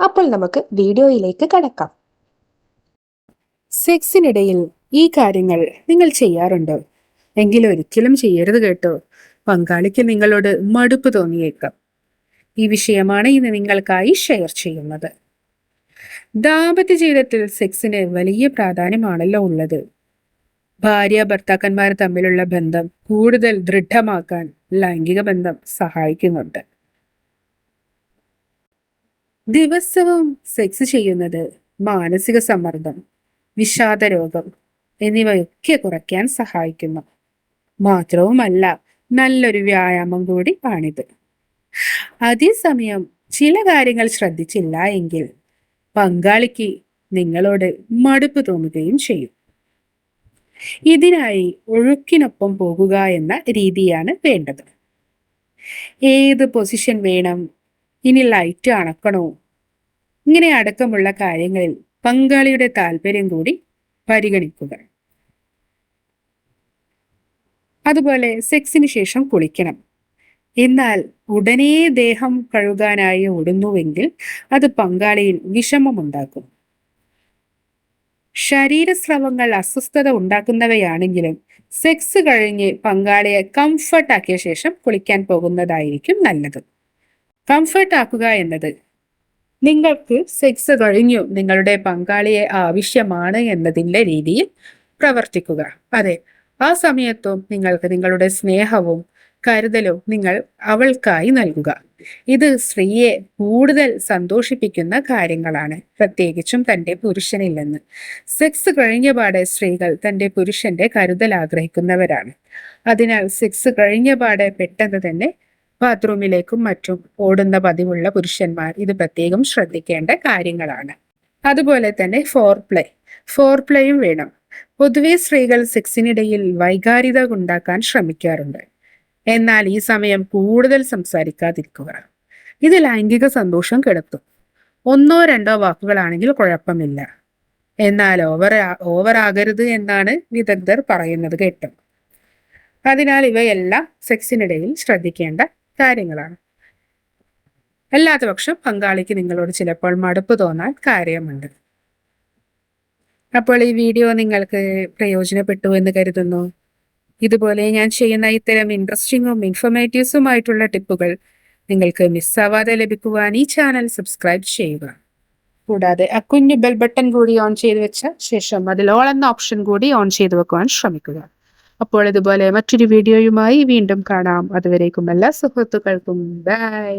അപ്പോൾ നമുക്ക് വീഡിയോയിലേക്ക് കടക്കാം. സെക്സിനിടയിൽ ഈ കാര്യങ്ങൾ നിങ്ങൾ ചെയ്യാറുണ്ടോ? എങ്കിൽ ഒരിക്കലും ചെയ്യരുത് കേട്ടോ. പങ്കാളിക്ക് നിങ്ങളോട് മടുപ്പ് തോന്നിയേക്കാം. ഈ വിഷയമാണ് ഇന്ന് നിങ്ങൾക്കായി ഷെയർ ചെയ്യുന്നത്. ദാമ്പത്യ ജീവിതത്തിൽ സെക്സിന് വലിയ പ്രാധാന്യമാണല്ലോ ഉള്ളത്. ഭാര്യ ഭർത്താക്കന്മാർ തമ്മിലുള്ള ബന്ധം കൂടുതൽ ദൃഢമാക്കാൻ ലൈംഗിക ബന്ധം സഹായിക്കുന്നുണ്ട്. ദിവസവും സെക്സ് ചെയ്യുന്നത് മാനസിക സമ്മർദ്ദം വിഷാദ രോഗം എന്നിവയൊക്കെ കുറയ്ക്കാൻ സഹായിക്കുന്നു. മാത്രവുമല്ല നല്ലൊരു വ്യായാമം കൂടി ആണിത്. അതേസമയം ചില കാര്യങ്ങൾ ശ്രദ്ധിച്ചില്ല എങ്കിൽ പങ്കാളിക്ക് നിങ്ങളോട് മടുപ്പ് തോന്നുകയും ചെയ്യും. ഇതിനായി ഒഴുക്കിനൊപ്പം പോകുക എന്ന രീതിയാണ് വേണ്ടത്. ഏത് പൊസിഷൻ വേണം ഇനി ലൈറ്റ് അണക്കണോ? ഇങ്ങനെ അടക്കമുള്ള കാര്യങ്ങളിൽ പങ്കാളിയുടെ താല്പര്യം കൂടി പരിഗണിക്കുക. അതുപോലെ സെക്സിന് ശേഷം കുളിക്കണം. എന്നാൽ ഉടനെ ദേഹം കഴുകാനായി ഓടുന്നുവെങ്കിൽ അത് പങ്കാളിയിൽ വിഷമമുണ്ടാക്കും. ശരീരസ്രവങ്ങൾ അസ്വസ്ഥത ഉണ്ടാക്കുന്നവയാണെങ്കിലും സെക്സ് കഴിഞ്ഞ് പങ്കാളിയെ കംഫർട്ടാക്കിയ ശേഷം കുളിക്കാൻ പോകുന്നതായിരിക്കും നല്ലത്. കംഫർട്ട് ആക്കുക എന്നത്. നിങ്ങൾക്ക് സെക്സ് കഴിഞ്ഞു. നിങ്ങളുടെ പങ്കാളിയെ ആവശ്യമാണ് എന്നതിന്റെ രീതിയിൽ പ്രവർത്തിക്കുക. അതെ ആ സമയത്തും നിങ്ങൾക്ക് നിങ്ങളുടെ സ്നേഹവും കരുതലും നിങ്ങൾ അവൾക്കായി നൽകുക. ഇത് സ്ത്രീയെ കൂടുതൽ സന്തോഷിപ്പിക്കുന്ന കാര്യങ്ങളാണ്. പ്രത്യേകിച്ചും തന്റെ പുരുഷനിൽ നിന്ന്. സെക്സ് കഴിഞ്ഞ പാടെ സ്ത്രീകൾ തന്റെ പുരുഷന്റെ കരുതൽ ആഗ്രഹിക്കുന്നവരാണ്. അതിനാൽ സെക്സ് കഴിഞ്ഞ പാടെ പെട്ടെന്ന് തന്നെ ബാത്റൂമിലേക്കും മറ്റും ഓടുന്ന പതിവുള്ള പുരുഷന്മാർ ഇത് പ്രത്യേകം ശ്രദ്ധിക്കേണ്ട കാര്യങ്ങളാണ്. അതുപോലെ തന്നെ ഫോർ പ്ലേ ഫോർ പ്ലേയും വേണം. പൊതുവെ സ്ത്രീകൾ സെക്സിനിടയിൽ വൈകാരികത ഉണ്ടാക്കാൻ ശ്രമിക്കാറുണ്ട്. എന്നാൽ ഈ സമയം കൂടുതൽ സംസാരിക്കാതിരിക്കുക. ഇത് ലൈംഗിക സന്തോഷം കെടുത്തും. ഒന്നോ രണ്ടോ വാക്കുകളാണെങ്കിൽ കുഴപ്പമില്ല. എന്നാൽ ഓവർ ആകരുത് എന്നാണ് വിദഗ്ധർ പറയുന്നത് കേട്ടോ. അതിനാൽ ഇവയെല്ലാം സെക്സിനിടയിൽ ശ്രദ്ധിക്കേണ്ട കാര്യങ്ങളാണ്. അല്ലാത്ത പക്ഷം പങ്കാളിക്ക് നിങ്ങളോട് ചിലപ്പോൾ മടുപ്പ് തോന്നാൻ കാര്യമുണ്ട്. അപ്പോൾ ഈ വീഡിയോ നിങ്ങൾക്ക് പ്രയോജനപ്പെട്ടു എന്ന് കരുതുന്നു. ഇതുപോലെ ഞാൻ ചെയ്യുന്ന ഇത്തരം ഇൻട്രസ്റ്റിങ്ങും ഇൻഫോർമേറ്റീവ്സുമായിട്ടുള്ള ടിപ്പുകൾ നിങ്ങൾക്ക് മിസ്സാവാതെ ലഭിക്കുവാൻ ഈ ചാനൽ സബ്സ്ക്രൈബ് ചെയ്യുക. കൂടാതെ ആ കുഞ്ഞു ബെൽ ബട്ടൺ കൂടി ഓൺ ചെയ്തു വെച്ച ശേഷം അതിൽ ഓൾ എന്ന ഓപ്ഷൻ കൂടി ഓൺ ചെയ്തു വെക്കുവാൻ ശ്രമിക്കുക. അപ്പോൾ ഇതുപോലെ മറ്റൊരു വീഡിയോയുമായി വീണ്ടും കാണാം. അതുവരേക്കും എല്ലാ സുഹൃത്തുക്കൾക്കും ബൈ.